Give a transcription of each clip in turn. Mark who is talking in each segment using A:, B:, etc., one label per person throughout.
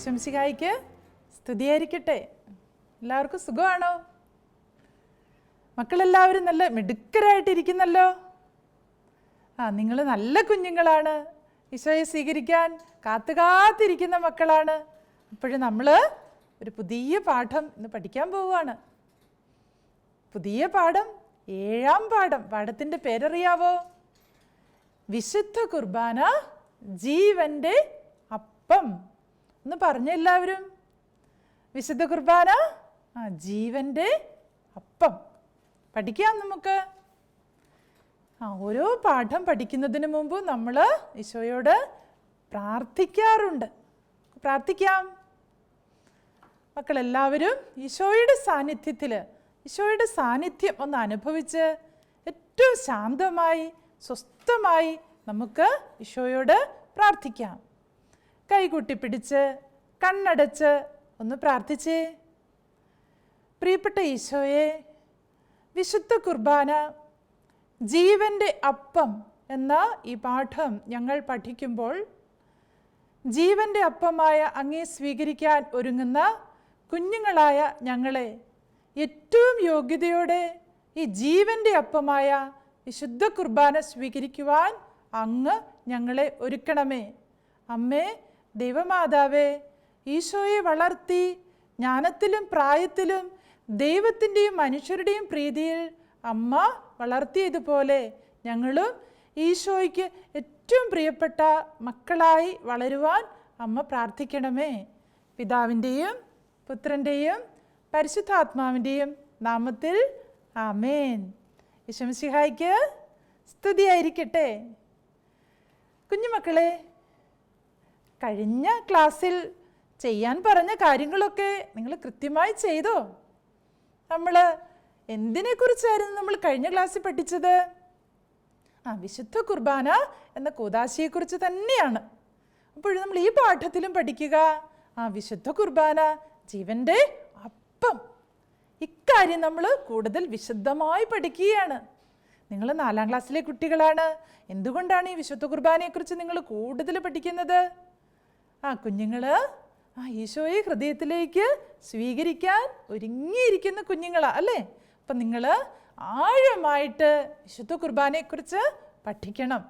A: വിശംസികായിക്ക് സ്തുതിയായിരിക്കട്ടെ. എല്ലാവർക്കും സുഖമാണോ? മക്കളെല്ലാവരും നല്ല മിടുക്കരായിട്ടിരിക്കുന്നല്ലോ. ആ നിങ്ങൾ നല്ല കുഞ്ഞുങ്ങളാണ്. ഈശോയെ സ്വീകരിക്കാൻ കാത്തു കാത്തിരിക്കുന്ന മക്കളാണ്. അപ്പോഴും നമ്മൾ ഒരു പുതിയ പാഠം ഇന്ന് പഠിക്കാൻ പോവുകയാണ്. പുതിയ പാഠം ഏഴാം പാഠം. പാഠത്തിന്റെ പേരറിയാവോ? വിശുദ്ധ കുർബാന ജീവന്റെ അപ്പം. ഒന്ന് പറഞ്ഞ എല്ലാവരും വിശുദ്ധ കുർബാന ആ ജീവന്റെ അപ്പം പഠിക്കാം നമുക്ക്. ആ ഓരോ പാഠം പഠിക്കുന്നതിന് മുമ്പ് നമ്മൾ ഈശോയോട് പ്രാർത്ഥിക്കാറുണ്ട്. പ്രാർത്ഥിക്കാം. മക്കളെല്ലാവരും ഈശോയുടെ സാന്നിധ്യത്തിൽ ഈശോയുടെ സാന്നിധ്യം ഒന്ന് അനുഭവിച്ച് ഏറ്റവും ശാന്തമായി സ്വസ്ഥമായി നമുക്ക് ഈശോയോട് പ്രാർത്ഥിക്കാം. കൈകൂട്ടി പിടിച്ച് കണ്ണടച്ച് ഒന്ന് പ്രാർത്ഥിച്ചേ. പ്രിയപ്പെട്ട ഈശോയെ വിശുദ്ധ കുർബാന ജീവന്റെ അപ്പം എന്ന ഈ പാഠം ഞങ്ങൾ പഠിക്കുമ്പോൾ ജീവന്റെ അപ്പമായ അങ്ങേ സ്വീകരിക്കാൻ ഒരുങ്ങുന്ന കുഞ്ഞുങ്ങളായ ഞങ്ങളെ ഏറ്റവും യോഗ്യതയോടെ ഈ ജീവന്റെ അപ്പമായ വിശുദ്ധ കുർബാന സ്വീകരിക്കുവാൻ അങ്ങ് ഞങ്ങളെ ഒരുക്കണമേ. അമ്മേ ദൈവമാതാവേ ഈശോയെ വളർത്തി ജ്ഞാനത്തിലും പ്രായത്തിലും ദൈവത്തിന്റെയും മനുഷ്യരുടെയും പ്രീതിയിൽ അമ്മ വളർത്തിയതുപോലെ ഞങ്ങളും ഈശോയ്ക്ക് ഏറ്റവും പ്രിയപ്പെട്ട മക്കളായി വളരുവാൻ അമ്മ പ്രാർത്ഥിക്കണമേ. പിതാവിന്റെയും പുത്രന്റെയും പരിശുദ്ധാത്മാവിന്റെയും നാമത്തിൽ ആമേൻ. യശംസിഹായ്ക്ക് സ്തുതിയായിരിക്കട്ടെ. കുഞ്ഞുമക്കളെ കഴിഞ്ഞ ക്ലാസ്സിൽ ചെയ്യാൻ പറഞ്ഞ കാര്യങ്ങളൊക്കെ നിങ്ങൾ കൃത്യമായി ചെയ്തോ? നമ്മൾ എന്തിനെക്കുറിച്ചായിരുന്നു നമ്മൾ കഴിഞ്ഞ ക്ലാസ്സിൽ പഠിച്ചത്? ആ വിശുദ്ധ കുർബാന എന്ന കൂതാശിയെക്കുറിച്ച് തന്നെയാണ്. അപ്പോൾ നമ്മൾ ഈ പാഠത്തിലും പഠിക്കുക. ആ വിശുദ്ധ കുർബാന ജീവന്റെ അപ്പം. ഇക്കാര്യം നമ്മൾ കൂടുതൽ വിശദമായി പഠിക്കുകയാണ്. നിങ്ങൾ നാലാം ക്ലാസ്സിലെ കുട്ടികളാണ്. എന്തുകൊണ്ടാണ് ഈ വിശുദ്ധ കുർബാനയെക്കുറിച്ച് നിങ്ങൾ കൂടുതൽ പഠിക്കുന്നത്? ആ കുഞ്ഞുങ്ങൾ ആ ഈശോയെ ഹൃദയത്തിലേക്ക് സ്വീകരിക്കാൻ ഒരുങ്ങിയിരിക്കുന്ന കുഞ്ഞുങ്ങളാ അല്ലേ? അപ്പം നിങ്ങൾ ആഴമായിട്ട് വിശുദ്ധ കുർബാനയെക്കുറിച്ച് പഠിക്കണം.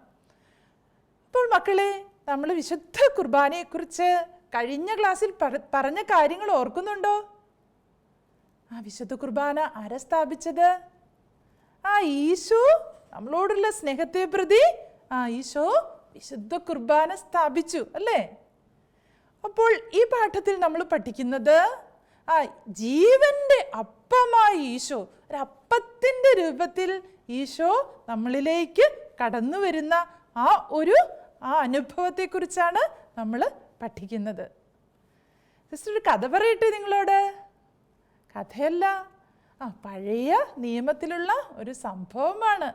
A: ഇപ്പോൾ മക്കളെ നമ്മൾ വിശുദ്ധ കുർബാനയെക്കുറിച്ച് കഴിഞ്ഞ ക്ലാസ്സിൽ പറ- പറഞ്ഞ കാര്യങ്ങൾ ഓർക്കുന്നുണ്ടോ? ആ വിശുദ്ധ കുർബാന ആരാ സ്ഥാപിച്ചത്? ആ ഈശോ നമ്മളോടുള്ള സ്നേഹത്തെ പ്രതി ആ ഈശോ വിശുദ്ധ കുർബാന സ്ഥാപിച്ചു അല്ലേ? അപ്പോൾ ഈ പാഠത്തിൽ നമ്മൾ പഠിക്കുന്നത് ആ ജീവന്റെ അപ്പമായ ഈശോ ഒരപ്പത്തിന്റെ രൂപത്തിൽ ഈശോ നമ്മളിലേക്ക് കടന്നു വരുന്ന ആ ഒരു ആ അനുഭവത്തെക്കുറിച്ചാണ് നമ്മൾ പഠിക്കുന്നത്. സിസ്റ്റർ ഒരു കഥ പറയട്ടെ നിങ്ങളോട്? കഥയല്ല ആ പഴയ നിയമത്തിലുള്ള ഒരു സംഭവമാണ്.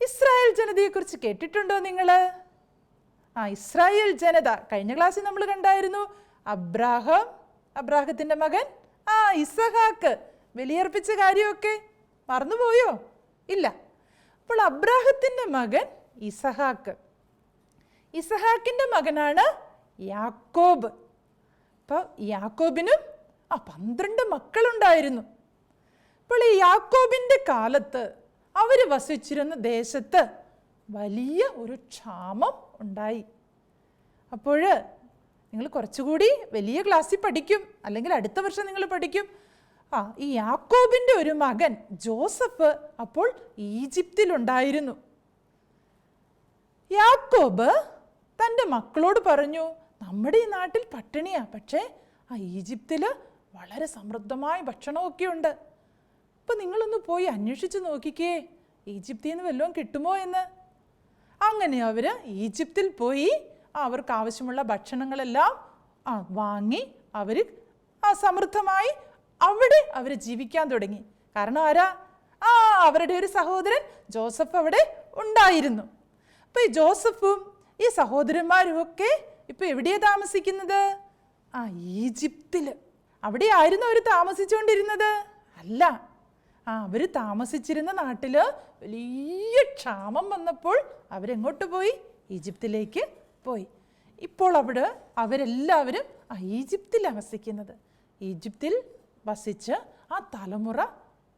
A: ഇസ്രായേൽ ജനതയെക്കുറിച്ച് കേട്ടിട്ടുണ്ടോ നിങ്ങൾ? ആ ഇസ്രായേൽ ജനത. കഴിഞ്ഞ ക്ലാസ്സിൽ നമ്മൾ കണ്ടായിരുന്നു അബ്രാഹം അബ്രാഹത്തിന്റെ മകൻ ആ ഇസഹാക്ക് ബലിയർപ്പിച്ച കാര്യമൊക്കെ മറന്നുപോയോ? ഇല്ല. അപ്പോൾ അബ്രാഹത്തിന്റെ മകൻ ഇസഹാക്ക്. ഇസഹാക്കിന്റെ മകനാണ് യാക്കോബ്. അപ്പോൾ യാക്കോബിനും ആ പന്ത്രണ്ട് മക്കളുണ്ടായിരുന്നു. അപ്പോൾ ഈ യാക്കോബിന്റെ കാലത്ത് അവർ വസിച്ചിരുന്ന ദേശത്ത് വലിയ ഒരു ക്ഷാമം ഉണ്ടായി. അപ്പോൾ നിങ്ങൾ കുറച്ചുകൂടി വലിയ ക്ലാസ്സിൽ പഠിക്കും അല്ലെങ്കിൽ അടുത്ത വർഷം നിങ്ങൾ പഠിക്കും. ആ ഈ യാക്കോബിന്റെ ഒരു മകൻ ജോസഫ് അപ്പോൾ ഈജിപ്തിലുണ്ടായിരുന്നു യാക്കോബ് തന്റെ മക്കളോട് പറഞ്ഞു നമ്മുടെ ഈ നാട്ടിൽ പട്ടിണിയാ പക്ഷേ ആ ഈജിപ്തിൽ വളരെ സമൃദ്ധമായ ഭക്ഷണമൊക്കെ ഉണ്ട്. അപ്പം നിങ്ങളൊന്ന് പോയി അന്വേഷിച്ച് നോക്കിക്കേ ഈജിപ്തിൽ നിന്ന് വല്ലതും കിട്ടുമോ എന്ന്? അങ്ങനെ അവർ ഈജിപ്തിൽ പോയി അവർക്ക് ആവശ്യമുള്ള ഭക്ഷണങ്ങളെല്ലാം ആ വാങ്ങി അവർ സമൃദ്ധമായി അവിടെ അവർ ജീവിക്കാൻ തുടങ്ങി. കാരണം ആരാ? ആ അവരുടെ ഒരു സഹോദരൻ ജോസഫ് അവിടെ ഉണ്ടായിരുന്നു. അപ്പോൾ ഈ ജോസഫും ഈ സഹോദരന്മാരും ഒക്കെ ഇപ്പോൾ എവിടെയാണ് താമസിക്കുന്നത്? ആ ഈജിപ്തിൽ അവിടെ ആയിരുന്നു അവർ താമസിച്ചുകൊണ്ടിരുന്നത്? അല്ല. ആ അവർ താമസിച്ചിരുന്ന നാട്ടിൽ വലിയ ക്ഷാമം വന്നപ്പോൾ അവരെങ്ങോട്ട് പോയി? ഈജിപ്തിലേക്ക് പോയി. ഇപ്പോൾ അവിടെ അവരെല്ലാവരും ആ ഈജിപ്തിലാണ് വസിക്കുന്നത്. ഈജിപ്തിൽ വസിച്ച് ആ തലമുറ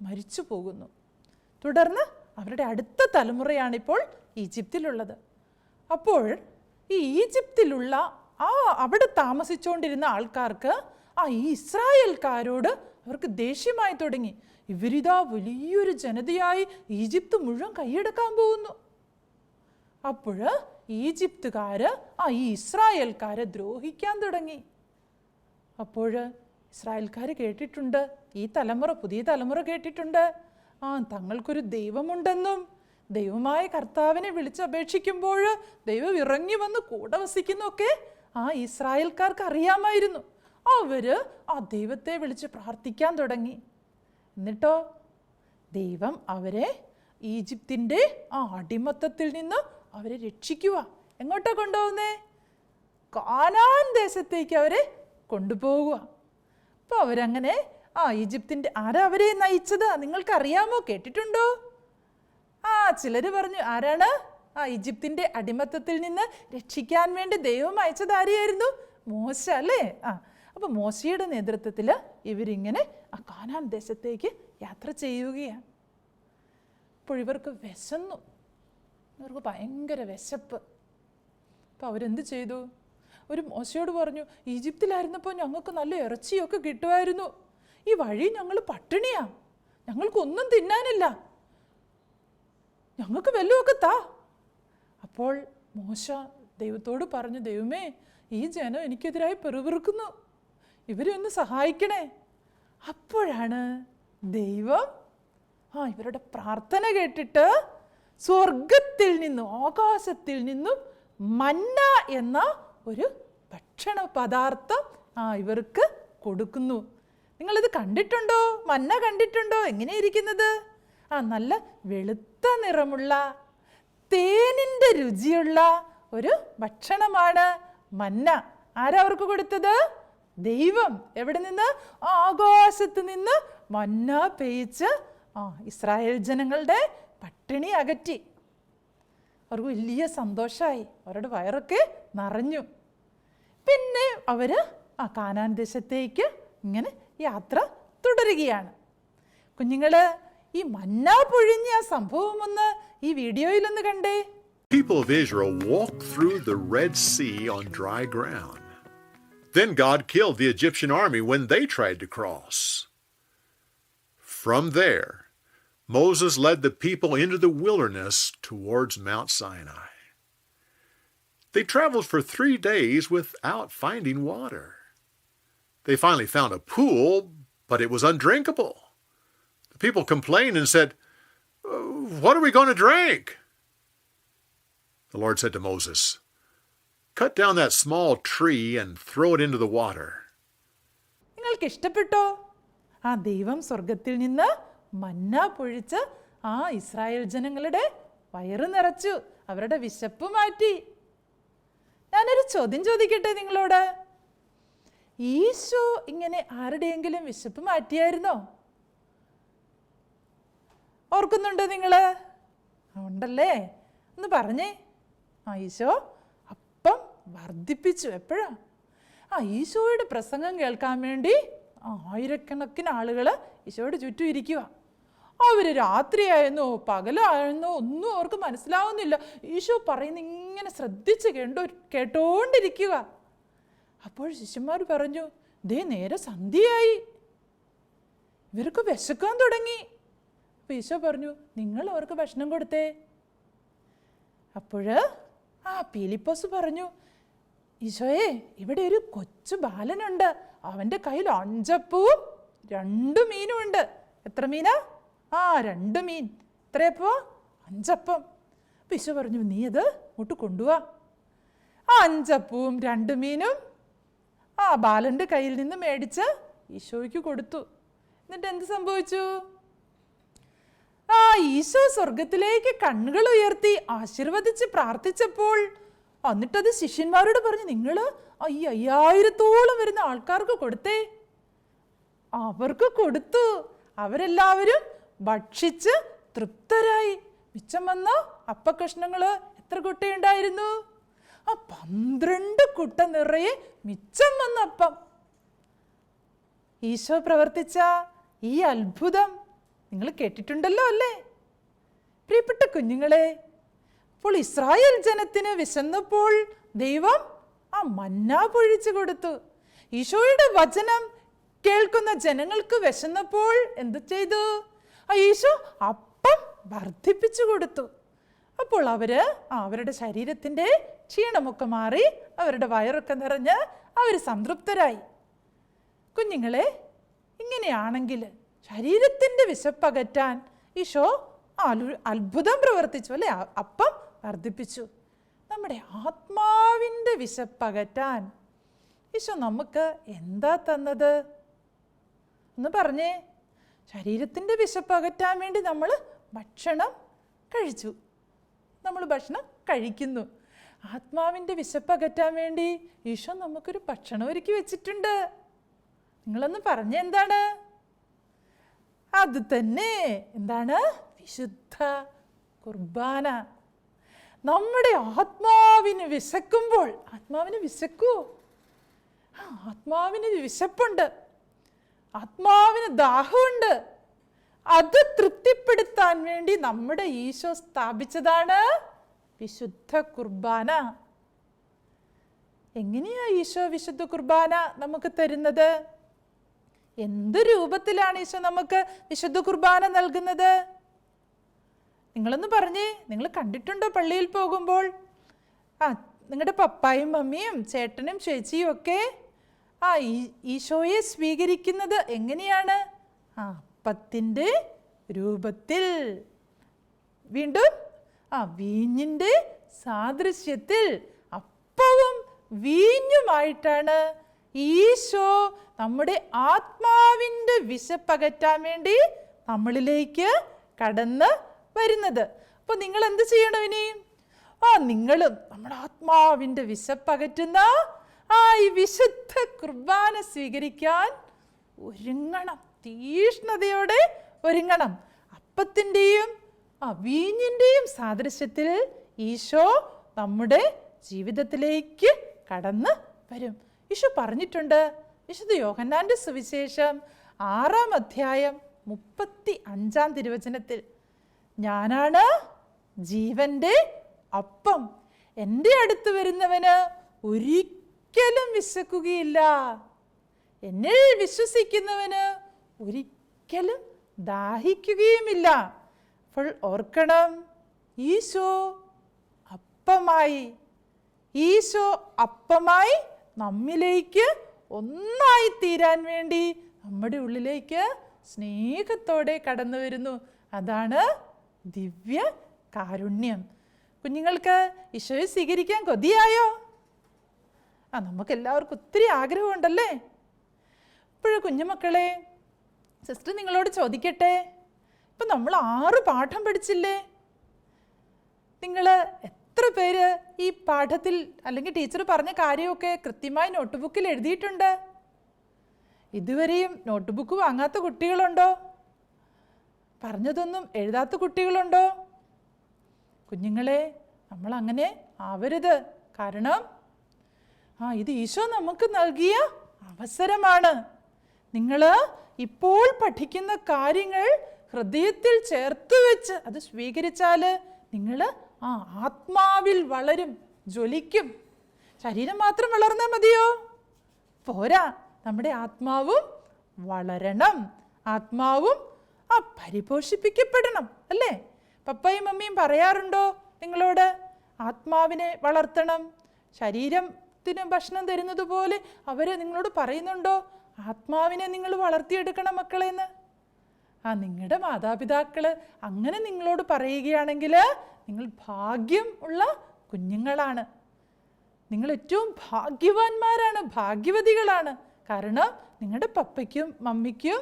A: മരിച്ചു പോകുന്നു. തുടർന്ന് അവരുടെ അടുത്ത തലമുറയാണിപ്പോൾ ഈജിപ്തിലുള്ളത്. അപ്പോൾ ഈ ഈജിപ്തിലുള്ള ആ അവിടെ താമസിച്ചുകൊണ്ടിരുന്ന ആൾക്കാർക്ക് ആ ഈ ഇസ്രായേൽക്കാരോട് അവർക്ക് ദേഷ്യമായി തുടങ്ങി. ഇവരിതാ വലിയൊരു ജനതയായി ഈജിപ്ത് മുഴുവൻ കൈയെടുക്കാൻ പോകുന്നു. അപ്പോൾ ഈജിപ്തുകാര് ആ ഈ ഇസ്രായേൽക്കാരെ ദ്രോഹിക്കാൻ തുടങ്ങി. അപ്പോൾ ഇസ്രായേൽക്കാർ കേട്ടിട്ടുണ്ട് ഈ തലമുറ പുതിയ തലമുറ കേട്ടിട്ടുണ്ട് ആ തങ്ങൾക്കൊരു ദൈവമുണ്ടെന്നും ദൈവമായ കർത്താവിനെ വിളിച്ചപേക്ഷിക്കുമ്പോൾ ദൈവം ഇറങ്ങി വന്ന് കൂടെ വസിക്കുന്നൊക്കെ ആ ഇസ്രായേൽക്കാർക്ക് അറിയാമായിരുന്നു. അവർ ആ ദൈവത്തെ വിളിച്ച് പ്രാർത്ഥിക്കാൻ തുടങ്ങി. എന്നിട്ടോ? ദൈവം അവരെ ഈജിപ്തിന്റെ ആ അടിമത്തത്തിൽ നിന്ന് അവരെ രക്ഷിക്കുക എങ്ങോട്ടാ കൊണ്ടുപോകുന്നേ? കാനാൻ ദേശത്തേക്ക് അവരെ കൊണ്ടുപോകുക അപ്പോൾ അവരങ്ങനെ ആ ഈജിപ്തിന്റെ ആരാ അവരെ നയിച്ചത്? നിങ്ങൾക്കറിയാമോ? കേട്ടിട്ടുണ്ടോ? ആ ചിലർ പറഞ്ഞു ആരാണ്? ആ ഈജിപ്തിന്റെ അടിമത്തത്തിൽ നിന്ന് രക്ഷിക്കാൻ വേണ്ടി ദൈവം അയച്ചത് ആരെയായിരുന്നു? മോശ അല്ലേ? ആ അപ്പോൾ മോശയുടെ നേതൃത്വത്തിൽ ഇവരിങ്ങനെ ആ കാനാൻ ദേശത്തേക്ക് യാത്ര ചെയ്യുകയാണ്. അപ്പോൾ ഇവർക്ക് വിശന്നു. ഇവർക്ക് ഭയങ്കര വിശപ്പ്. അപ്പോൾ അവരെന്ത് ചെയ്തു? ഒരു മോശയോട് പറഞ്ഞു ഈജിപ്തിലായിരുന്നപ്പോൾ ഞങ്ങൾക്ക് നല്ല ഇറച്ചിയൊക്കെ കിട്ടുമായിരുന്നു. ഈ വഴി ഞങ്ങൾ പട്ടിണിയാ. ഞങ്ങൾക്കൊന്നും തിന്നാനില്ല. ഞങ്ങൾക്ക് വല്ലതുമൊക്കെ താ. അപ്പോൾ മോശ ദൈവത്തോട് പറഞ്ഞു ദൈവമേ ഈ ജനം എനിക്കെതിരായി പെറുപിറുക്കുന്നു. ഇവരെ ഒന്ന് സഹായിക്കണേ. അപ്പോഴാണ് ദൈവം ആ ഇവരുടെ പ്രാർത്ഥന കേട്ടിട്ട് സ്വർഗത്തിൽ നിന്നും ആകാശത്തിൽ നിന്നും മന്ന എന്ന ഒരു ഭക്ഷണ പദാർത്ഥം ആ ഇവർക്ക് കൊടുക്കുന്നു. നിങ്ങളിത് കണ്ടിട്ടുണ്ടോ? മന്ന കണ്ടിട്ടുണ്ടോ? എങ്ങനെ ഇരിക്കുന്നത്? ആ നല്ല വെളുത്ത നിറമുള്ള തേനിന്റെ രുചിയുള്ള ഒരു ഭക്ഷണമാണ് മന്ന. ആരാ അവർക്ക് കൊടുത്തത്? ദൈവം എവിടെ നിന്ന്? ആകാശത്ത് നിന്ന് മന്ന പെയ്ച്ച് ആ ഇസ്രായേൽ ജനങ്ങളുടെ പട്ടിണി അകറ്റി. അവർക്ക് വലിയ സന്തോഷമായി അവരുടെ വയറൊക്കെ നിറഞ്ഞു. പിന്നെ അവർ ആ കാനാൻ ദേശത്തേക്ക് ഇങ്ങനെ യാത്ര തുടരുകയാണ്. കുഞ്ഞുങ്ങൾ ഈ മന്ന പൊഴിഞ്ഞ ആ സംഭവം ഒന്ന് ഈ വീഡിയോയിലൊന്ന് കണ്ടേ.
B: People of Israel walked through the Red Sea on dry ground. Then God killed the Egyptian army when they tried to cross. From there, Moses led the people into the wilderness towards Mount Sinai. They traveled for three days without finding water. They finally found a pool, but it was undrinkable. The people complained and said, "Uh, What are we going to drink? The Lord said to Moses, Cut down that small tree and throw it into the water.
A: നിങ്ങൾക്ക് ഇഷ്ടപ്പെട്ടോ ആ ദൈവം സ്വർഗത്തിൽ നിന്ന് മന്ന പൊഴിച്ച് ആ Israel ജനങ്ങളുടെ വയറ് നിറച്ചു അവരുടെ വിശപ്പ് മാറ്റി. ഞാനൊരു ചോദ്യം ചോദിക്കട്ടെ നിങ്ങളോട്? ഈശോ ഇങ്ങനെ ആരുടെയെങ്കിലും വിശപ്പ് മാറ്റിയായിരുന്നോ? ഓർക്കുന്നുണ്ടോ നിങ്ങൾ ഉണ്ടല്ലേ? ഒന്ന് പറഞ്ഞേ. ആ ഈശോ വർദ്ധിപ്പിച്ചു. എപ്പോഴാ? ആ ഈശോയുടെ പ്രസംഗം കേൾക്കാൻ വേണ്ടി ആയിരക്കണക്കിന് ആളുകൾ ഈശോയുടെ ചുറ്റും ഇരിക്കുക അവർ രാത്രിയായിരുന്നോ പകലായിരുന്നോ ഒന്നും അവർക്ക് മനസ്സിലാവുന്നില്ല. ഈശോ പറയുന്ന ഇങ്ങനെ ശ്രദ്ധിച്ച് കേട്ടോ കേട്ടോണ്ടിരിക്കുക അപ്പോൾ ശിഷ്യന്മാർ പറഞ്ഞു ദേ നേരെ സന്ധ്യയായി. ഇവർക്ക് വിശക്കാൻ തുടങ്ങി. അപ്പോൾ ഈശോ പറഞ്ഞു നിങ്ങൾ അവർക്ക് ഭക്ഷണം കൊടുത്തേ. അപ്പോൾ ആ പീലിപ്പോസ് പറഞ്ഞു ഈശോയെ ഇവിടെ ഒരു കൊച്ചു ബാലനുണ്ട്. അവന്റെ കയ്യിൽ അഞ്ചപ്പൂവും രണ്ട് മീനും ഉണ്ട്. എത്ര മീനാ? ആ രണ്ട് മീൻ. എത്രയപ്പോ? അഞ്ചപ്പം. അപ്പം ഈശോ പറഞ്ഞു നീ അത് ഇങ്ങോട്ട് കൊണ്ടുപോവാ ആ അഞ്ചപ്പവും രണ്ട് മീനും ആ ബാലന്റെ കയ്യിൽ നിന്ന് മേടിച്ച് ഈശോയ്ക്ക് കൊടുത്തു. എന്നിട്ട് എന്ത് സംഭവിച്ചു? ആ ഈശോ സ്വർഗത്തിലേക്ക് കണ്ണുകൾ ഉയർത്തി ആശീർവദിച്ച് പ്രാർത്ഥിച്ചപ്പോൾ എന്നിട്ടത് ശിഷ്യന്മാരോട് പറഞ്ഞു നിങ്ങൾ ഈ അയ്യായിരത്തോളം വരുന്ന ആൾക്കാർക്ക് കൊടുത്തേ. അവർക്ക് കൊടുത്തു. അവരെല്ലാവരും ഭക്ഷിച്ച് തൃപ്തരായി. മിച്ചം വന്ന അപ്പക്കഷ്ണങ്ങൾ എത്ര കുട്ടയുണ്ടായിരുന്നു? ആ പന്ത്രണ്ട് കുട്ട നിറയെ മിച്ചം വന്ന അപ്പം. ഈശോ പ്രവർത്തിച്ച ഈ അത്ഭുതം നിങ്ങൾ കേട്ടിട്ടുണ്ടല്ലോ അല്ലേ? പ്രിയപ്പെട്ട കുഞ്ഞുങ്ങളെ അപ്പോൾ ഇസ്രായേൽ ജനത്തിന് വിശന്നപ്പോൾ ദൈവം ആ മന്ന പൊഴിച്ചു കൊടുത്തു. ഈശോയുടെ വചനം കേൾക്കുന്ന ജനങ്ങൾക്ക് വിശന്നപ്പോൾ എന്ത് ചെയ്തു? ആ ഈശോ അപ്പം വർദ്ധിപ്പിച്ചു കൊടുത്തു. അപ്പോൾ അവർ അവരുടെ ശരീരത്തിന്റെ ക്ഷീണമൊക്കെ മാറി അവരുടെ വയറൊക്കെ നിറഞ്ഞ് അവർ സംതൃപ്തരായി. കുഞ്ഞുങ്ങളെ ഇങ്ങനെയാണെങ്കിൽ ശരീരത്തിന്റെ വിശപ്പകറ്റാൻ ഈശോ അത്ഭുതം പ്രവർത്തിച്ചു അല്ലേ? അപ്പം വർദ്ധിപ്പിച്ചു. നമ്മുടെ ആത്മാവിന്റെ വിശപ്പകറ്റാൻ ഈശോ നമുക്ക് എന്താ തന്നത്? ഒന്ന് പറഞ്ഞേ. ശരീരത്തിന്റെ വിശപ്പകറ്റാൻ വേണ്ടി നമ്മൾ ഭക്ഷണം കഴിച്ചു. നമ്മൾ ഭക്ഷണം കഴിക്കുന്നു. ആത്മാവിന്റെ വിശപ്പകറ്റാൻ വേണ്ടി ഈശോ നമുക്കൊരു ഭക്ഷണം ഒരുക്കി വെച്ചിട്ടുണ്ട്. നിങ്ങളൊന്ന് പറഞ്ഞ എന്താണ്? അത് തന്നെ. എന്താണ്? വിശുദ്ധ കുർബാന. നമ്മുടെ ആത്മാവിന് വിശക്കുമ്പോൾ ആത്മാവിന് വിശക്കൂ. ആത്മാവിന് വിശപ്പുണ്ട്. ആത്മാവിന് ദാഹമുണ്ട്. അത് തൃപ്തിപ്പെടുത്താൻ വേണ്ടി നമ്മുടെ ഈശോ സ്ഥാപിച്ചതാണ് വിശുദ്ധ കുർബാന. എങ്ങനെയാ ഈശോ വിശുദ്ധ കുർബാന നമുക്ക് തരുന്നത്? എന്ത് രൂപത്തിലാണ് ഈശോ നമുക്ക് വിശുദ്ധ കുർബാന നൽകുന്നത്? നിങ്ങളൊന്ന് പറഞ്ഞേ. നിങ്ങൾ കണ്ടിട്ടുണ്ടോ പള്ളിയിൽ പോകുമ്പോൾ? ആ നിങ്ങളുടെ പപ്പായും മമ്മിയും ചേട്ടനും ചേച്ചിയും ഒക്കെ? ആ ഈശോയെ സ്വീകരിക്കുന്നത് എങ്ങനെയാണ്? ആ അപ്പത്തിന്റെ രൂപത്തിൽ. വീണ്ടും ആ വീഞ്ഞിന്റെ സാദൃശ്യത്തിൽ അപ്പവും വീഞ്ഞുമായിട്ടാണ് ഈശോ നമ്മുടെ ആത്മാവിന്റെ വിശപ്പകറ്റാൻ വേണ്ടി നമ്മളിലേക്ക് കടന്ന് വരുന്നത്. അപ്പോൾ നിങ്ങൾ എന്ത് ചെയ്യണം ഇനി? ആ നിങ്ങളും നമ്മുടെ ആത്മാവിന്റെ വിശപ്പകറ്റുന്ന ആ ഈ വിശുദ്ധ കുർബാന സ്വീകരിക്കാൻ ഒരുങ്ങണം. തീഷ്ണതയോടെ ഒരുങ്ങണം. അപ്പത്തിന്റെയും ആ വീഞ്ഞിന്റെയും സാദൃശ്യത്തിൽ ഈശോ നമ്മുടെ ജീവിതത്തിലേക്ക് കടന്ന് വരും. ഈശോ പറഞ്ഞിട്ടുണ്ട് വിശുദ്ധ യോഹന്നാന്റെ സുവിശേഷം ആറാം അധ്യായം മുപ്പത്തി അഞ്ചാം തിരുവചനത്തിൽ ഞാനാണ് ജീവന്റെ അപ്പം. എന്റെ അടുത്ത് വരുന്നവന് ഒരിക്കലും വിശക്കുകയില്ല. എന്നിൽ വിശ്വസിക്കുന്നവന് ഒരിക്കലും ദാഹിക്കുകയുമില്ല. അപ്പോൾ ഓർക്കണം ഈശോ അപ്പമായി. ഈശോ അപ്പമായി നമ്മിലേക്ക് ഒന്നായി തീരാൻ വേണ്ടി നമ്മുടെ ഉള്ളിലേക്ക് സ്നേഹത്തോടെ കടന്നു വരുന്നു. അതാണ് ദിവ്യ കാരുണ്യം. കുഞ്ഞുങ്ങൾക്ക് ഈശോയെ സ്വീകരിക്കാൻ കൊതിയായോ? ആ നമുക്ക് എല്ലാവർക്കും ഒത്തിരി ആഗ്രഹമുണ്ടല്ലേ? ഇപ്പോഴും കുഞ്ഞുമക്കളെ സിസ്റ്റർ നിങ്ങളോട് ചോദിക്കട്ടെ? ഇപ്പം നമ്മൾ ആറ് പാഠം പഠിച്ചില്ലേ? നിങ്ങൾ എത്ര പേര് ഈ പാഠത്തിൽ അല്ലെങ്കിൽ ടീച്ചർ പറഞ്ഞ കാര്യമൊക്കെ കൃത്യമായി നോട്ട് ബുക്കിൽ എഴുതിയിട്ടുണ്ട്? ഇതുവരെയും നോട്ട് ബുക്ക് വാങ്ങാത്ത കുട്ടികളുണ്ടോ? പറഞ്ഞതൊന്നും എഴുതാത്ത കുട്ടികളുണ്ടോ? കുഞ്ഞുങ്ങളെ നമ്മൾ അങ്ങനെ ആവരുത്. കാരണം ആ ഇത് ഈശോ നമുക്ക് നൽകിയ അവസരമാണ്. നിങ്ങൾ ഇപ്പോൾ പഠിക്കുന്ന കാര്യങ്ങൾ ഹൃദയത്തിൽ ചേർത്ത് വെച്ച് അത് സ്വീകരിച്ചാൽ നിങ്ങൾ ആ ആത്മാവിൽ വളരും ജ്വലിക്കും. ശരീരം മാത്രം വളർന്നാൽ മതിയോ? പോരാ നമ്മുടെ ആത്മാവും വളരണം. ആത്മാവും ആ പരിപോഷിപ്പിക്കപ്പെടണം അല്ലേ? പപ്പയും മമ്മിയും പറയാറുണ്ടോ നിങ്ങളോട്? ആത്മാവിനെ വളർത്തണം ശരീരത്തിന് ഭക്ഷണം തരുന്നത് പോലെ അവർ നിങ്ങളോട് പറയുന്നുണ്ടോ? ആത്മാവിനെ നിങ്ങൾ വളർത്തിയെടുക്കണം മക്കളെന്ന്. ആ നിങ്ങളുടെ മാതാപിതാക്കൾ അങ്ങനെ നിങ്ങളോട് പറയുകയാണെങ്കിൽ നിങ്ങൾ ഭാഗ്യം ഉള്ള കുഞ്ഞുങ്ങളാണ്. നിങ്ങൾ ഏറ്റവും ഭാഗ്യവാന്മാരാണ് ഭാഗ്യവതികളാണ്. കാരണം നിങ്ങളുടെ പപ്പയ്ക്കും മമ്മിക്കും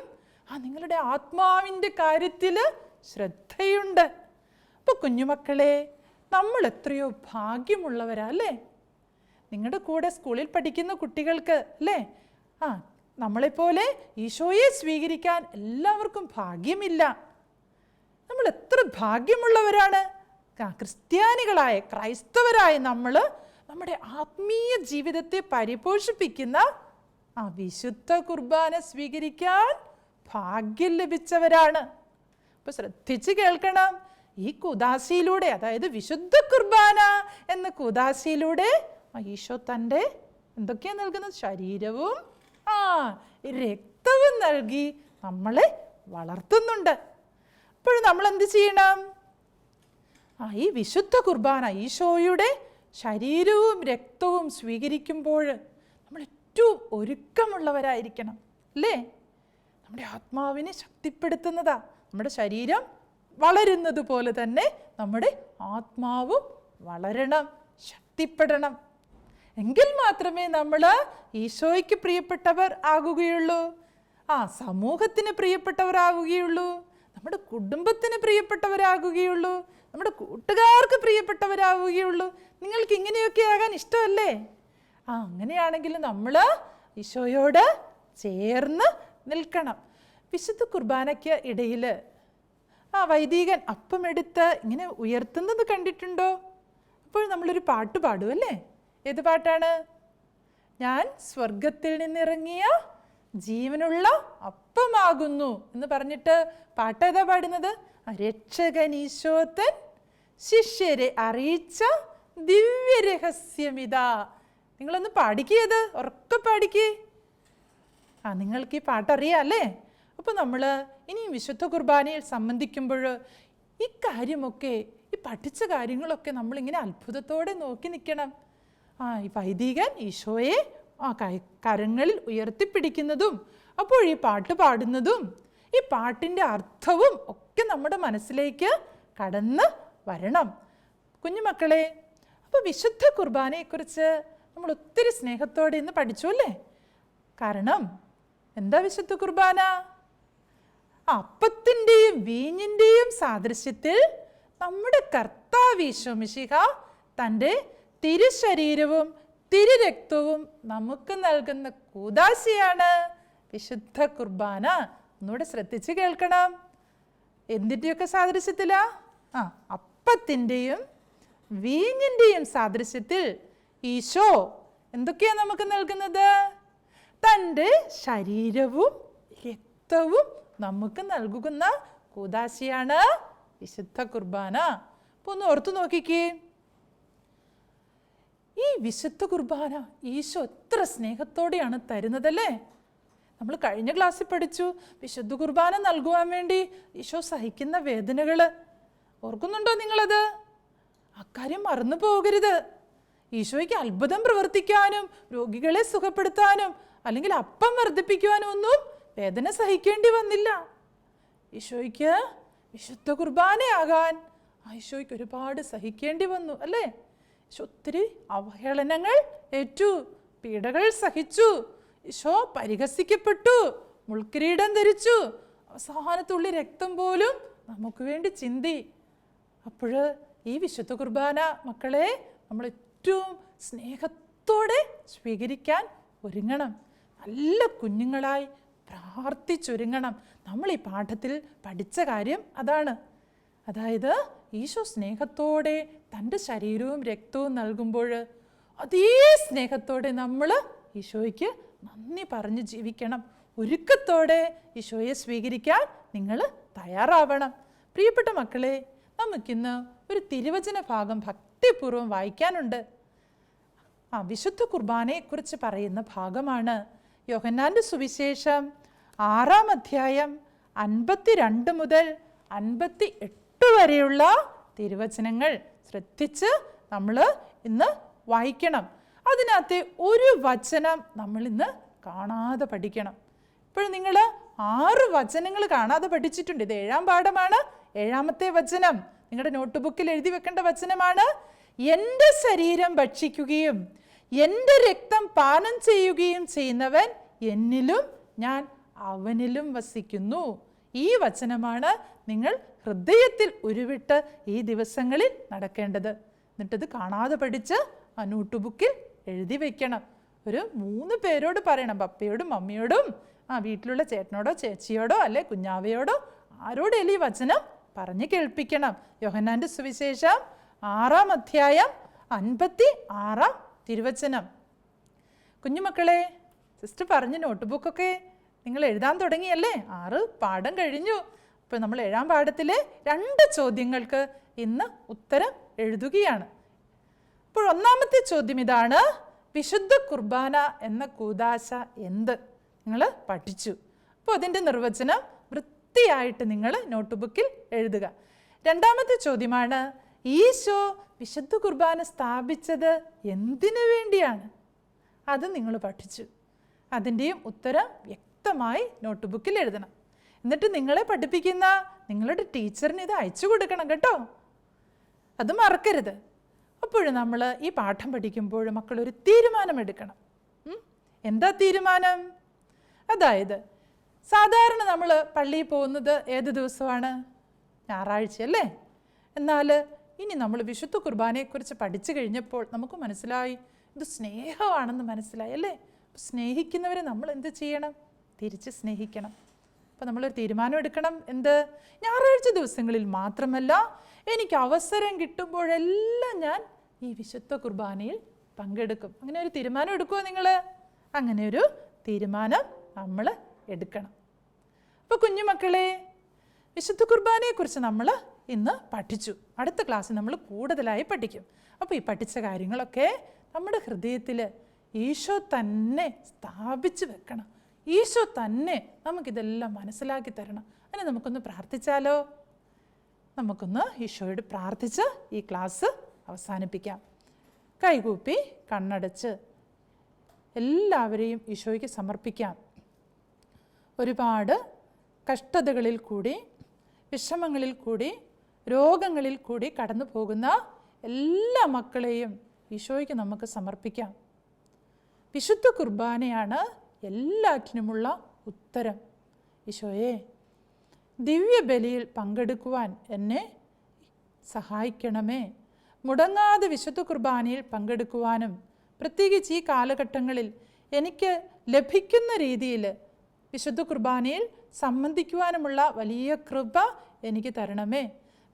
A: ആ നിങ്ങളുടെ ആത്മാവിന്റെ കാര്യത്തിൽ ശ്രദ്ധയുണ്ട്. അപ്പോൾ കുഞ്ഞുമക്കളെ നമ്മൾ എത്രയോ ഭാഗ്യമുള്ളവരാ അല്ലേ? നിങ്ങളുടെ കൂടെ സ്കൂളിൽ പഠിക്കുന്ന കുട്ടികൾക്ക് അല്ലേ? ആ നമ്മളെപ്പോലെ ഈശോയെ സ്വീകരിക്കാൻ എല്ലാവർക്കും ഭാഗ്യമില്ല. നമ്മൾ എത്ര ഭാഗ്യമുള്ളവരാണ്. ക്രിസ്ത്യാനികളായ ക്രൈസ്തവരായ നമ്മൾ നമ്മുടെ ആത്മീയ ജീവിതത്തെ പരിപോഷിപ്പിക്കുന്ന ആ വിശുദ്ധ കുർബാന സ്വീകരിക്കാൻ ഭാഗ്യം ലഭിച്ചവരാണ്. അപ്പൊ ശ്രദ്ധിച്ച് കേൾക്കണം. ഈ കുദാശിയിലൂടെ അതായത് വിശുദ്ധ കുർബാന എന്ന കുദാശിയിലൂടെ ഈശോ തന്റെ എന്തൊക്കെയാ നൽകുന്നത്? ശരീരവും ആ രക്തവും നൽകി നമ്മളെ വളർത്തുന്നുണ്ട്. അപ്പോഴും നമ്മൾ എന്ത് ചെയ്യണം? ആ ഈ വിശുദ്ധ കുർബാന ഈശോയുടെ ശരീരവും രക്തവും സ്വീകരിക്കുമ്പോൾ നമ്മൾ ഏറ്റവും ഒരുക്കമുള്ളവരായിരിക്കണം. അല്ലേ? നമ്മുടെ ആത്മാവിനെ ശക്തിപ്പെടുത്തുന്നതാ. നമ്മുടെ ശരീരം വളരുന്നത് പോലെ തന്നെ നമ്മുടെ ആത്മാവും വളരണം ശക്തിപ്പെടണം. എങ്കിൽ മാത്രമേ നമ്മൾ ഈശോയ്ക്ക് പ്രിയപ്പെട്ടവർ ആകുകയുള്ളൂ. ആ സമൂഹത്തിന് പ്രിയപ്പെട്ടവരാകുകയുള്ളൂ നമ്മുടെ കുടുംബത്തിന് പ്രിയപ്പെട്ടവരാകുകയുള്ളൂ നമ്മുടെ കൂട്ടുകാർക്ക് പ്രിയപ്പെട്ടവരാകുകയുള്ളൂ നിങ്ങൾക്ക് ഇങ്ങനെയൊക്കെ ആകാൻ ഇഷ്ടമല്ലേ? ആ അങ്ങനെയാണെങ്കിൽ നമ്മൾ ഈശോയോട് ചേർന്ന് നിൽക്കണം. വിശുദ്ധ കുർബാനയ്ക്ക് ഇടയിൽ ആ വൈദികൻ അപ്പം എടുത്ത് ഇങ്ങനെ ഉയർത്തുന്നത് കണ്ടിട്ടുണ്ടോ? അപ്പോൾ നമ്മളൊരു പാട്ട് പാടും അല്ലേ ഏത് പാട്ടാണ്? ഞാൻ സ്വർഗത്തിൽ നിന്നിറങ്ങിയ ജീവനുള്ള അപ്പമാകുന്നു എന്ന് പറഞ്ഞിട്ട് പാട്ട് ഏതാ പാടുന്നത്? രക്ഷകനീശോത്തൻ ശിഷ്യരെ അറിയിച്ച ദിവ്യരഹസ്യമിതാ. നിങ്ങളൊന്ന് പാടിക്കിയത് ഉറക്കെ പാടിക്കേ. ആ നിങ്ങൾക്ക് ഈ പാട്ടറിയാം അല്ലേ അപ്പോൾ നമ്മൾ ഇനി വിശുദ്ധ കുർബാനയിൽ സംബന്ധിക്കുമ്പോൾ ഈ കാര്യമൊക്കെ ഈ പഠിച്ച കാര്യങ്ങളൊക്കെ നമ്മളിങ്ങനെ അത്ഭുതത്തോടെ നോക്കി നിൽക്കണം. ആ ഈ വൈദികൻ ഈശോയെ ആ കരങ്ങളിൽ ഉയർത്തിപ്പിടിക്കുന്നതും അപ്പോൾ ഈ പാട്ട് പാടുന്നതും ഈ പാട്ടിന്റെ അർത്ഥവും ഒക്കെ നമ്മുടെ മനസ്സിലേക്ക് കടന്ന് വരണം. കുഞ്ഞുമക്കളെ അപ്പോൾ വിശുദ്ധ കുർബാനയെക്കുറിച്ച് നമ്മൾ ഒത്തിരി സ്നേഹത്തോടെ ഇന്ന് പഠിച്ചു അല്ലേ? കാരണം എന്താ വിശുദ്ധ കുർബാന? അപ്പത്തിന്റെയും വീഞ്ഞിന്റെയും സാദൃശ്യത്തിൽ നമ്മുടെ കർത്താവീശോമിശിഹ തന്റെ തിരുശരീരവും തിരുരക്തവും നമുക്ക് നൽകുന്ന കൂതാശിയാണ് വിശുദ്ധ കുർബാന. ഒന്നുകൂടെ ശ്രദ്ധിച്ച് കേൾക്കണം. എന്തിന്റെയൊക്കെ സാദൃശ്യത്തിലാ? ആ അപ്പത്തിന്റെയും വീഞ്ഞിന്റെയും സാദൃശ്യത്തിൽ ഈശോ എന്തൊക്കെയാണ് നമുക്ക് നൽകുന്നത്? തന്റെ ശരീരവും രക്തവും നമുക്ക് നൽകുന്ന കൂതാശിയാണ് വിശുദ്ധ കുർബാന. അപ്പോൾ ഒന്ന് ഓർത്തു നോക്കിക്കേ. ഈ വിശുദ്ധ കുർബാന ഈശോ എത്ര സ്നേഹത്തോടെയാണ് തരുന്നതല്ലേ? നമ്മൾ കഴിഞ്ഞ ക്ലാസ്സിൽ പഠിച്ചു. വിശുദ്ധ കുർബാന നൽകുവാൻ വേണ്ടി ഈശോ സഹിക്കുന്ന വേദനകൾ ഓർക്കുന്നുണ്ടോ നിങ്ങളത്? അക്കാര്യം മറന്നു പോകരുത്. ഈശോയ്ക്ക് അത്ഭുതം പ്രവർത്തിക്കാനും രോഗികളെ സുഖപ്പെടുത്താനും അല്ലെങ്കിൽ അപ്പം വർദ്ധിപ്പിക്കുവാനൊന്നും വേദന സഹിക്കേണ്ടി വന്നില്ല. ഈശോയ്ക്ക് വിശുദ്ധ കുർബാനയാകാൻ ആ ഈശോയ്ക്ക് ഒരുപാട് സഹിക്കേണ്ടി വന്നു അല്ലേ? ഒത്തിരി അവഹേളനങ്ങൾ ഏറ്റു പീഡകൾ സഹിച്ചു ഈശോ പരിഹസിക്കപ്പെട്ടു മുൾക്കിരീടം ധരിച്ചു അവസാനത്തുള്ളി രക്തം പോലും നമുക്ക് വേണ്ടി ചിന്തി. അപ്പോൾ ഈ വിശുദ്ധ കുർബാന മക്കളെ നമ്മൾ ഏറ്റവും സ്നേഹത്തോടെ സ്വീകരിക്കാൻ ഒരുങ്ങണം. നല്ല കുഞ്ഞുങ്ങളായി പ്രാർത്ഥിച്ചൊരുങ്ങണം. നമ്മൾ ഈ പാഠത്തിൽ പഠിച്ച കാര്യം അതാണ്. അതായത് ഈശോ സ്നേഹത്തോടെ തന്റെ ശരീരവും രക്തവും നൽകുമ്പോൾ അതേ സ്നേഹത്തോടെ നമ്മൾ ഈശോയ്ക്ക് നന്ദി പറഞ്ഞ് ജീവിക്കണം. ഒരുക്കത്തോടെ ഈശോയെ സ്വീകരിക്കാൻ നിങ്ങൾ തയ്യാറാവണം. പ്രിയപ്പെട്ട മക്കളെ നമുക്കിന്ന് ഒരു തിരുവചന ഭാഗം ഭക്തിപൂർവം വായിക്കാനുണ്ട്. ആ വിശുദ്ധ കുർബാനയെക്കുറിച്ച് പറയുന്ന ഭാഗമാണ് യോഹന്നാന്റെ സുവിശേഷം ആറാം അധ്യായം അൻപത്തി രണ്ട് മുതൽ അൻപത്തി എട്ട് വരെയുള്ള തിരുവചനങ്ങൾ ശ്രദ്ധിച്ച് നമ്മൾ ഇന്ന് വായിക്കണം. അതിനകത്തെ ഒരു വചനം നമ്മൾ ഇന്ന് കാണാതെ പഠിക്കണം. ഇപ്പോൾ നിങ്ങൾ ആറ് വചനങ്ങൾ കാണാതെ പഠിച്ചിട്ടുണ്ട്. ഇത് ഏഴാം പാഠമാണ്. ഏഴാമത്തെ വചനം നിങ്ങളുടെ നോട്ട് ബുക്കിൽ എഴുതി വെക്കേണ്ട വചനമാണ്. എന്റെ ശരീരം ഭക്ഷിക്കുകയും എന്റെ രക്തം പാനം ചെയ്യുകയും ചെയ്യുന്നവൻ എന്നിലും ഞാൻ അവനിലും വസിക്കുന്നു. ഈ വചനമാണ് നിങ്ങൾ ഹൃദയത്തിൽ ഉരുവിട്ട് ഈ ദിവസങ്ങളിൽ നടക്കേണ്ടത്. എന്നിട്ടത് കാണാതെ പഠിച്ച് ആ നോട്ട് ബുക്കിൽ എഴുതി വയ്ക്കണം ഒരു മൂന്ന് പേരോട് പറയണം. പപ്പയോടും മമ്മിയോടും ആ വീട്ടിലുള്ള ചേട്ടനോടോ ചേച്ചിയോടോ അല്ലെ കുഞ്ഞാവയോടോ ആരോടെങ്കിലും ഈ വചനം പറഞ്ഞു കേൾപ്പിക്കണം. യോഹന്നാന്റെ സുവിശേഷം ആറാം അധ്യായം അൻപത്തി ആറാം തിരുവചനം. കുഞ്ഞുമക്കളെ സിസ്റ്റർ പറഞ്ഞ നോട്ട് ബുക്കൊക്കെ നിങ്ങൾ എഴുതാൻ തുടങ്ങിയല്ലേ? ആറ് പാഠം കഴിഞ്ഞു. അപ്പോൾ നമ്മൾ ഏഴാം പാഠത്തിലെ രണ്ട് ചോദ്യങ്ങൾക്ക് ഇന്ന് ഉത്തരം എഴുതുകയാണ്. അപ്പോൾ ഒന്നാമത്തെ ചോദ്യം ഇതാണ് വിശുദ്ധ കുർബാന എന്ന കൂതാശ എന്ത്? നിങ്ങൾ പഠിച്ചു. അപ്പോൾ അതിന്റെ നിർവചനം വൃത്തിയായിട്ട് നിങ്ങൾ നോട്ട്ബുക്കിൽ എഴുതുക. രണ്ടാമത്തെ ചോദ്യമാണ് ഈശോ വിശുദ്ധ കുർബാന സ്ഥാപിച്ചത് എന്തിനു വേണ്ടിയാണ്? അത് നിങ്ങൾ പഠിച്ചു. അതിന്റെയും ഉത്തരം വ്യക്തമായി നോട്ട് ബുക്കിൽ എഴുതണം. എന്നിട്ട് നിങ്ങളെ പഠിപ്പിക്കുന്ന നിങ്ങളുടെ ടീച്ചറിന് ഇത് അയച്ചു കൊടുക്കണം കേട്ടോ. അത് മറക്കരുത്. അപ്പോഴും നമ്മൾ ഈ പാഠം പഠിക്കുമ്പോൾ മക്കളൊരു തീരുമാനമെടുക്കണം? എന്താ തീരുമാനം? അതായത് സാധാരണ നമ്മൾ പള്ളിയിൽ പോകുന്നത് ഏത് ദിവസമാണ്? ഞായറാഴ്ച അല്ലേ എന്നാൽ ഇനി നമ്മൾ വിശുദ്ധ കുർബാനയെക്കുറിച്ച് പഠിച്ചു കഴിഞ്ഞപ്പോൾ നമുക്ക് മനസ്സിലായി ഇത് സ്നേഹമാണെന്ന് മനസ്സിലായി അല്ലേ? സ്നേഹിക്കുന്നവരെ നമ്മൾ എന്ത് ചെയ്യണം? തിരിച്ച് സ്നേഹിക്കണം. അപ്പോൾ നമ്മളൊരു തീരുമാനം എടുക്കണം. എന്ത്? ഞായറാഴ്ച ദിവസങ്ങളിൽ മാത്രമല്ല എനിക്ക് അവസരം കിട്ടുമ്പോഴെല്ലാം ഞാൻ ഈ വിശുദ്ധ കുർബാനയിൽ പങ്കെടുക്കും. അങ്ങനെ ഒരു തീരുമാനം എടുക്കുമോ നിങ്ങൾ അങ്ങനെ ഒരു തീരുമാനം നമ്മൾ എടുക്കണം. അപ്പോൾ കുഞ്ഞുമക്കളെ വിശുദ്ധ കുർബാനയെക്കുറിച്ച് നമ്മൾ ഇന്ന് പഠിച്ചു. അടുത്ത ക്ലാസ്സിൽ നമ്മൾ കൂടുതലായി പഠിക്കും. അപ്പോൾ ഈ പഠിച്ച കാര്യങ്ങളൊക്കെ നമ്മുടെ ഹൃദയത്തിൽ ഈശോ തന്നെ സ്ഥാപിച്ചു വെക്കണം. ഈശോ തന്നെ നമുക്കിതെല്ലാം മനസ്സിലാക്കി തരണം. അങ്ങനെ നമുക്കൊന്ന് പ്രാർത്ഥിച്ചാലോ? നമുക്കൊന്ന് ഈശോയോട് പ്രാർത്ഥിച്ച് ഈ ക്ലാസ് അവസാനിപ്പിക്കാം. കൈകൂപ്പി കണ്ണടച്ച് എല്ലാവരെയും ഈശോയ്ക്ക് സമർപ്പിക്കാം. ഒരുപാട് കഷ്ടതകളിൽ കൂടി വിഷമങ്ങളിൽ കൂടി രോഗങ്ങളിൽ കൂടി കടന്നു പോകുന്ന എല്ലാ മക്കളെയും ഈശോയ്ക്ക് നമുക്ക് സമർപ്പിക്കാം. വിശുദ്ധ കുർബാനയാണ് എല്ലാറ്റിനുമുള്ള ഉത്തരം. ഈശോയെ ദിവ്യബലിയിൽ പങ്കെടുക്കുവാൻ എന്നെ സഹായിക്കണമേ. മുടങ്ങാതെ വിശുദ്ധ കുർബാനയിൽ പങ്കെടുക്കുവാനും പ്രത്യേകിച്ച് ഈ കാലഘട്ടങ്ങളിൽ എനിക്ക് ലഭിക്കുന്ന രീതിയിൽ വിശുദ്ധ കുർബാനയിൽ സംബന്ധിക്കുവാനുമുള്ള വലിയ കൃപ എനിക്ക് തരണമേ.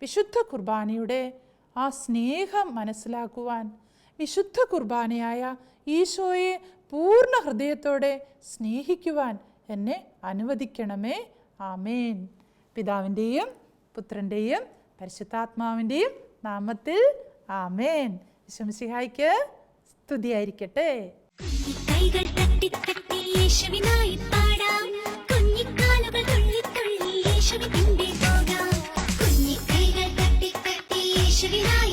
A: വിശുദ്ധ കുർബാനയുടെ ആ സ്നേഹം മനസ്സിലാക്കുവാൻ വിശുദ്ധ കുർബാനയായ ഈശോയെ പൂർണ ഹൃദയത്തോടെ സ്നേഹിക്കുവാൻ എന്നെ അനുവദിക്കണമേ. ആമേൻ. പിതാവിന്റെയും പുത്രന്റെയും പരിശുദ്ധാത്മാവിന്റെയും നാമത്തിൽ ആമേൻ. വിശംസിഹായിക്ക് സ്തുതിയായിരിക്കട്ടെ.
C: കൈകൾ തട്ടി തട്ടി യേശുവിനായി പാടാം. Should be high.